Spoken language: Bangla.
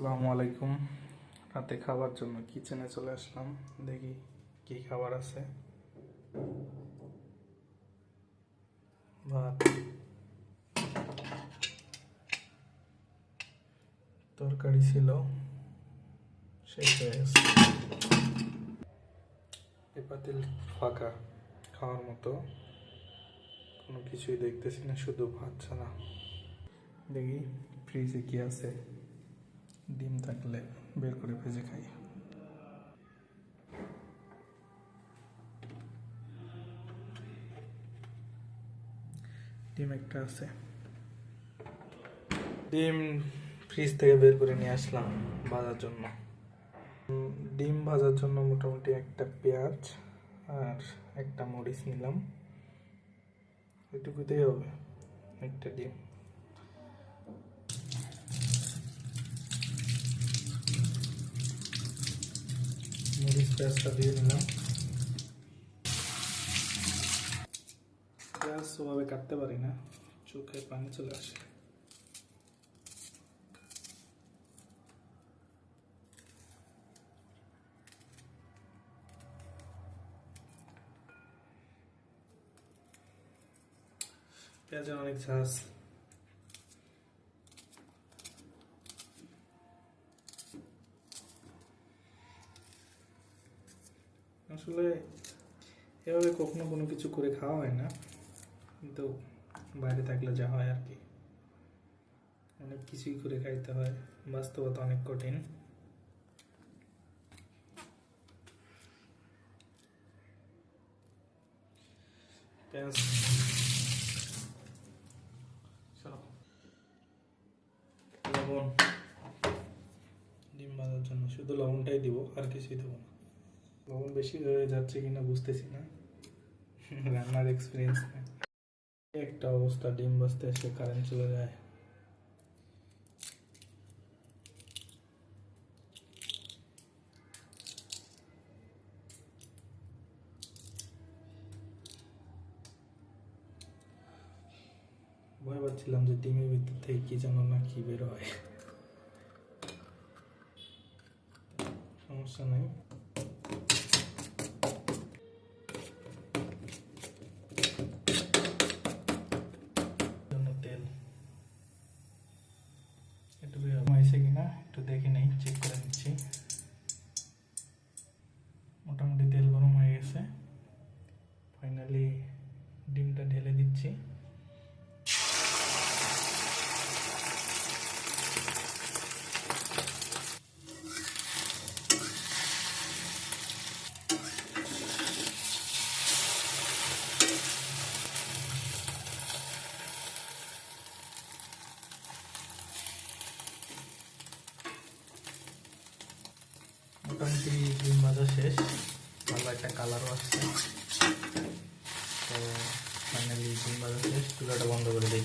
আসসালামু আলাইকুম। রাতে খাবার জন্য কিচেনে চলে আসলাম। দেখি কি খাবার আছে। ভাত, তরকারি ছিল। শেষ হয়ে গেছে। এই পাতিল ফাঁকা খাওয়ার মতো। কোনো কিছুই দেখতেছি না, শুধু ভাত ছাড়া। দেখি ফ্রিজে কি আছে। ডিম থাকলে বের করে ভেজে খাই। ডিম একটা আছে। ডিম ফ্রিজ থেকে বের করে নিয়ে আসলাম ভাজার জন্য। ডিম ভাজার জন্য মোটামুটি একটা পেঁয়াজ আর একটা মরিচ নিলাম। এটুকুতেই হবে একটা ডিম। মরিচ পেঁয়াজটা দিয়ে দিলাম পেঁয়াজ ওভাবে কাটতে পারি না চোখে পানি চলে আসে পেঁয়াজের অনেক ঝাঁজ আসলে এভাবে কখনো কোনো কিছু করে খাওয়া হয় না। কিন্তু বাইরে থাকলে যা হয় আর কি। অনেক কিছুই করে খাইতে হয়। বাস্তবতা অনেক কঠিন। পেঁয়াজ লবণ। ডিম ভাজার জন্য। শুধু লবণটাই দিব আর কিছুই দেবো না। লবণ বেশি হয়ে যাচ্ছে কিনা বুঝতেছি না। রান্নার এক্সপিরিয়েন্স একটা অবস্থা, ডিম বাজতে এসে কারেন্ট চলে যায়। ভয় পাচ্ছিলাম যে ডিমের ভিতর থেকে কি যেন না কি বের হয়। সমস্যা নাই। ডিমটা ঢেলে দিচ্ছি। মোটামুটি ডিম ভাজা শেষ। ভালো একটা কালারও আসছে। তো ফাইনালি ডিম ভাজা শেষ চুলাটা বন্ধ করে দিই।